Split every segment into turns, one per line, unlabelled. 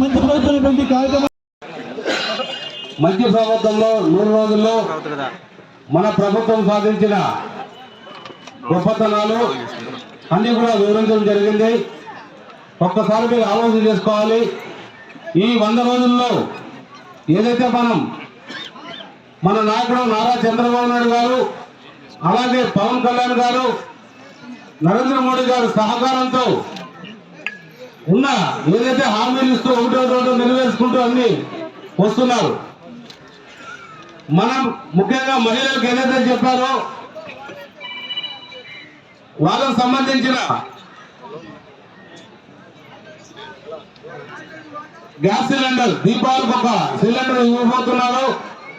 మంచి ప్రభుత్వం కార్యక్రమం
మంచి ప్రభుత్వంలో నూరు రోజుల్లో మన ప్రభుత్వం సాధించిన గొప్పతనాలు అన్ని కూడా వివరించడం జరిగింది. ఒక్కసారి మీరు ఆలోచన చేసుకోవాలి. ఈ వంద రోజుల్లో ఏదైతే మనం మన నాయకుడు నారా చంద్రబాబు నాయుడు గారు అలాగే పవన్ కళ్యాణ్ గారు నరేంద్ర మోడీ గారు సహకారంతో ఉన్న ఏదైతే హామీలు ఇస్తూ ఒకటో రోజు నెరవేర్చుకుంటూ అన్ని వస్తున్నారు. మనం ముఖ్యంగా మహిళలకు ఏదైతే చెప్పారో వాళ్ళకు సంబంధించిన గ్యాస్ సిలిండర్ దీపావళికి ఒక సిలిండర్ ఇవ్వబోతున్నారు.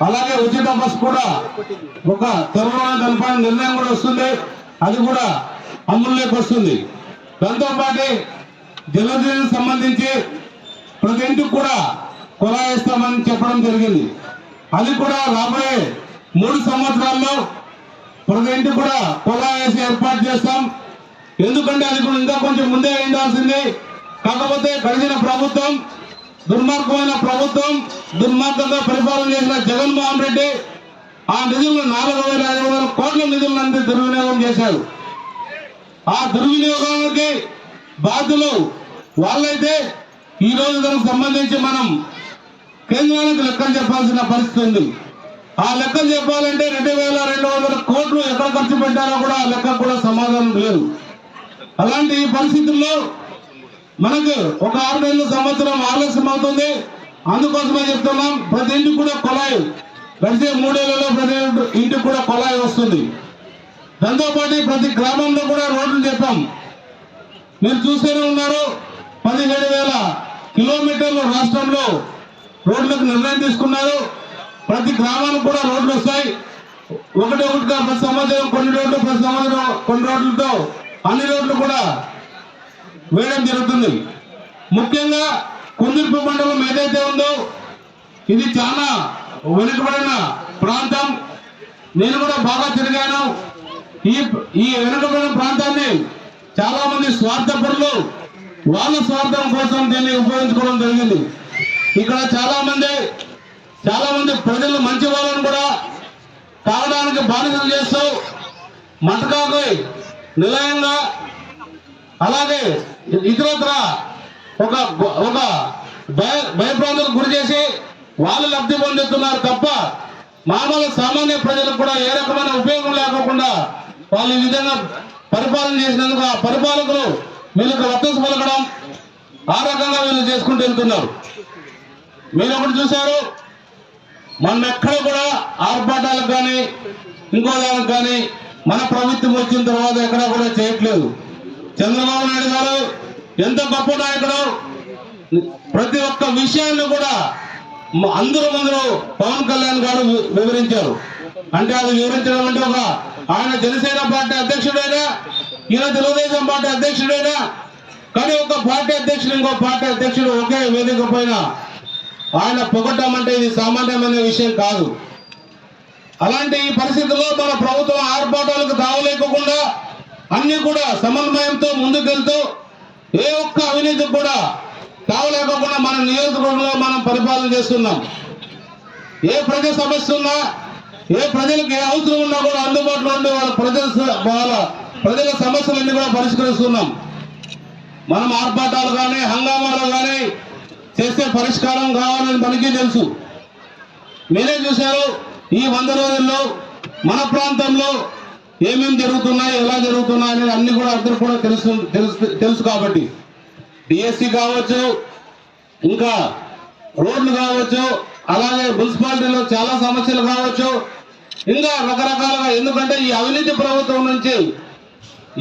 అలాగే ఉచిత బస్ కూడా ఒక త్వరలో దానిపైన నిర్ణయం కూడా వస్తుంది. అది కూడా అమలులోకి వస్తుంది. దాంతో పాటు సంబంధించి ప్రతి ఇంటికి కూడా కొలాయిస్తామని చెప్పడం జరిగింది. అది కూడా రాబోయే మూడు సంవత్సరాల్లో ప్రతి ఇంటికి కూడా కొలా వేసి ఏర్పాటు చేస్తాం. ఎందుకంటే అది కూడా ఇంకా కొంచెం ముందే ఉండాల్సింది. కాకపోతే గడిచిన ప్రభుత్వం దుర్మార్గమైన ప్రభుత్వం దుర్మార్గంగా పరిపాలన చేసిన జగన్మోహన్ రెడ్డి ఆ నిధులను నాలుగు వేల ఐదు వందల కోట్ల నిధులను దుర్వినియోగం చేశారు ఆ దుర్వినియోగానికి బాధ్యులు వాళ్ళైతే ఈ రోజు దానికి సంబంధించి మనం కేంద్రానికి లెక్కలు చెప్పాల్సిన పరిస్థితి ఉంది. ఆ లెక్కలు చెప్పాలంటే రెండు వేల రెండు వందల కోట్లు ఎక్కడ ఖర్చు పెట్టారో కూడా ఆ లెక్క కూడా సమాధానం లేదు. అలాంటి ఈ పరిస్థితుల్లో మనకు ఒక ఆరు నెలల సంవత్సరం ఆలస్యం అవుతుంది. అందుకోసమే చెప్తున్నాం ప్రతి ఇంటికి కూడా కొలాయి గడిచే మూడేళ్ళలో ప్రతి ఇంటికి కూడా కొలాయి వస్తుంది. దాంతోపాటు ప్రతి గ్రామంలో కూడా రోడ్లు చెప్పాం. మీరు చూస్తూనే ఉన్నారు పదిహేడు వేల కిలోమీటర్లు రాష్ట్రంలో రోడ్లకు నిర్ణయం తీసుకున్నారు. ప్రతి గ్రామానికి కూడా రోడ్లు వస్తాయి. ఒకటి ఒకటిగా ప్రతి సంవత్సరం కొన్ని రోడ్లు ప్రతి సంవత్సరం కొన్ని రోడ్లతో అన్ని రోడ్లు కూడా వేయడం జరుగుతుంది. ముఖ్యంగా కుందిర్పు మండలం ఏదైతే ఉందో ఇది చాలా వెనుకబడిన ప్రాంతం. నేను కూడా బాగా తిరిగాను. ఈ ఈ వెనుకబడిన ప్రాంతాన్ని చాలా మంది స్వార్థపరులు వాళ్ళ స్వార్థం కోసం దీన్ని ఉపయోగించుకోవడం జరిగింది. ఇక్కడ చాలా మంది చాలా మంది ప్రజలు మంచి వాళ్ళని కూడా తాగడానికి బానిసలు చేస్తూ మటకాకు నిలయంగా అలాగే ఇతరత్ర ఒక ఒక భయ భయప్రాంతాలకు గురి చేసి వాళ్ళు లబ్ధి పొందుతున్నారు తప్ప మామూలు సామాన్య ప్రజలకు కూడా ఏ రకమైన ఉపయోగం లేకోకుండా వాళ్ళు ఈ విధంగా పరిపాలన చేసినందుకు ఆ పరిపాలకులు వీళ్ళకి వత్తసు పలకడం ఆ రకంగా వీళ్ళు చేసుకుంటూ వెళ్తున్నారు. మీరు ఒకటి చూశారు మనం ఎక్కడ కూడా ఆర్భాటాలకు కానీ ఇంకో దానికి కానీ మన ప్రభుత్వం వచ్చిన తర్వాత ఎక్కడ కూడా చేయట్లేదు. చంద్రబాబు నాయుడు గారు ఎంత గొప్ప నాయకుడు ప్రతి ఒక్క విషయాన్ని కూడా అందరూ ముందు పవన్ కళ్యాణ్ గారు వి- వివరించారు. అంటే అది వివరించడం అంటే ఒక ఆయన జనసేన పార్టీ అధ్యక్షుడైనా ఈయన తెలుగుదేశం పార్టీ అధ్యక్షుడైనా? కానీ ఒక పార్టీ అధ్యక్షుడు ఇంకో పార్టీ అధ్యక్షుడు ఒకే వేదిక పైన ఆయన పొగట్టం అంటే ఇది సామాన్యమైన విషయం కాదు. అలాంటి ఈ పరిస్థితుల్లో మన ప్రభుత్వం ఆర్భాటాలకు తావలేకోకుండా అన్ని కూడా సమన్వయంతో ముందుకెళ్తూ ఏ ఒక్క అవినీతి కూడా తావలేకుండా మన నియోజకవర్గంలో మనం పరిపాలన చేస్తున్నాం. ఏ ప్రజా సమస్య ఉన్నా ఏ ప్రజలకు ఏ అవసరం ఉన్నా కూడా అందుబాటులో ఉండే వాళ్ళ ప్రజల వాళ్ళ ప్రజల సమస్యలన్నీ కూడా పరిష్కరిస్తున్నాం. మనం ఆర్భాటాలు కానీ హంగామాలు కానీ చేస్తే పరిష్కారం కావాలని మనకి తెలుసు. మీరే చూశారు ఈ వంద రోజుల్లో మన ప్రాంతంలో ఏమేమి జరుగుతున్నాయి ఎలా జరుగుతున్నాయి అనేది అన్ని కూడా అందరూ కూడా తెలుసు తెలుసు తెలుసు కాబట్టి. డిఎస్సి కావచ్చు ఇంకా రోడ్లు కావచ్చు అలాగే మున్సిపాలిటీలో చాలా సమస్యలు కావచ్చు. ఇంకా రకరకాలుగా ఎందుకంటే ఈ అవినీతి ప్రభుత్వం నుంచి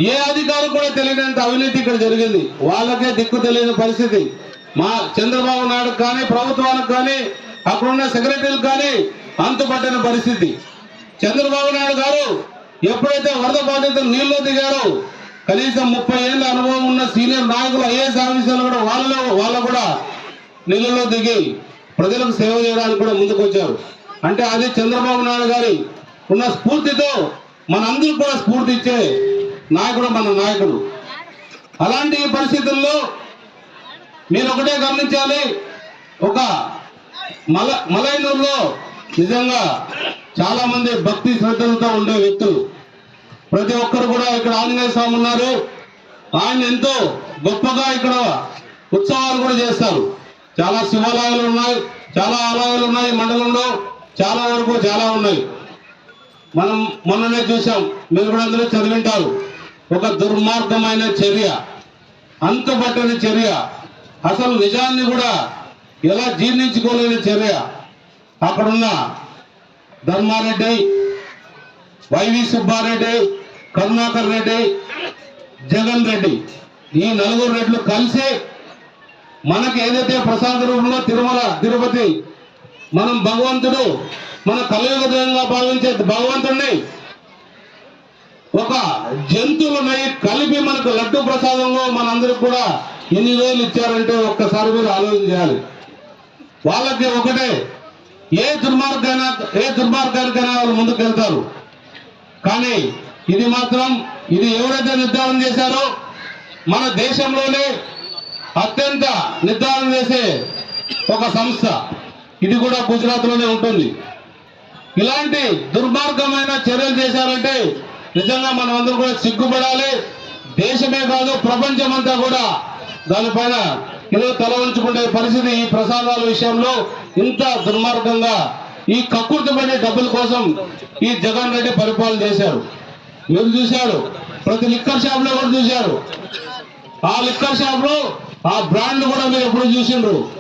ఏ అధికారం కూడా తెలియనంత అవినీతి ఇక్కడ జరిగింది. వాళ్ళకే దిక్కు తెలియని పరిస్థితి. మా చంద్రబాబు నాయుడు కానీ ప్రభుత్వానికి కానీ అక్కడున్న సెక్రటరీలకు కానీ అంతుపట్టిన పరిస్థితి. చంద్రబాబు నాయుడు గారు ఎప్పుడైతే వరద బాధితులు నీళ్ళు దిగారో కనీసం ముప్పై ఏళ్ళ అనుభవం ఉన్న సీనియర్ నాయకులు ఐఏఎస్ ఆఫీసర్లు కూడా వాళ్ళలో వాళ్ళు కూడా నీళ్ళలో దిగి ప్రజలకు సేవ చేయడానికి కూడా ముందుకు వచ్చారు అంటే అది చంద్రబాబు నాయుడు గారి ఉన్న స్ఫూర్తితో మనందరికీ కూడా స్ఫూర్తి ఇచ్చే నాయకుడు మన నాయకుడు. అలాంటి పరిస్థితుల్లో మీరు ఒకటే గమనించాలి. ఒక మల మలైనూరులో నిజంగా చాలా మంది భక్తి శ్రద్ధలతో ఉండే వ్యక్తులు. ప్రతి ఒక్కరు కూడా ఇక్కడ ఆంజనేయ స్వామి ఉన్నారు. ఆయన ఎంతో గొప్పగా ఇక్కడ ఉత్సవాలు కూడా చేస్తారు. చాలా శివాలయాలు ఉన్నాయి చాలా ఆలయాలు ఉన్నాయి మండలంలో. చాలా వరకు చాలా ఉన్నాయి. మనం మొన్ననే చూసాం మీరు కూడా అందరూ చదివింటారు. ఒక దుర్మార్గమైన చర్య అంతపట్టని చర్య అసలు నిజాన్ని కూడా ఎలా జీర్ణించుకోలేని చర్య. అక్కడున్న ధర్మారెడ్డి వైవి సుబ్బారెడ్డి కరుణాకర్ రెడ్డి జగన్ రెడ్డి ఈ నలుగురు రెడ్లు కలిసి మనకి ఏదైతే ప్రసాద రూపంలో తిరుమల తిరుపతి మనం భగవంతుడు మన కలియుగ భావించే భగవంతుడిని ఒక జంతువులనై కలిపి మనకు లడ్డు ప్రసాదంలో మనందరికి కూడా ఎన్ని రోజులు ఇచ్చారంటే ఒక్కసారి మీరు ఆలోచన చేయాలి. వాళ్ళకి ఒకటే ఏ దుర్మార్గైనా ఏ దుర్మార్గానికైనా వాళ్ళు ముందుకు వెళ్తారు కానీ ఇది మాత్రం ఇది ఎవరైతే నిర్ధారణ చేశారో మన దేశంలోనే అత్యంత నిర్ధారణ చేసే ఒక సంస్థ. ఇది కూడా గుజరాత్లోనే ఉంటుంది. ఇలాంటి దుర్మార్గమైన చర్యలు చేశారంటే నిజంగా మనం అందరూ కూడా సిగ్గుపడాలి. దేశమే కాదు ప్రపంచం అంతా కూడా. దానిపైన ఏదో తల ఉంచుకునే పరిస్థితి ఈ ప్రసాదాల విషయంలో ఇంత దుర్మార్గంగా. ఈ కక్కుర్తిపడే డబ్బుల కోసం ఈ జగన్ రెడ్డి పరిపాలన చేశారు. మీరు చూశారు ప్రతి లిక్కర్ షాప్లో కూడా చూశారు. ఆ లిక్కర్ షాప్లో ఆ బ్రాండ్ కూడా మీరు ఎప్పుడు చూసిండ్రు?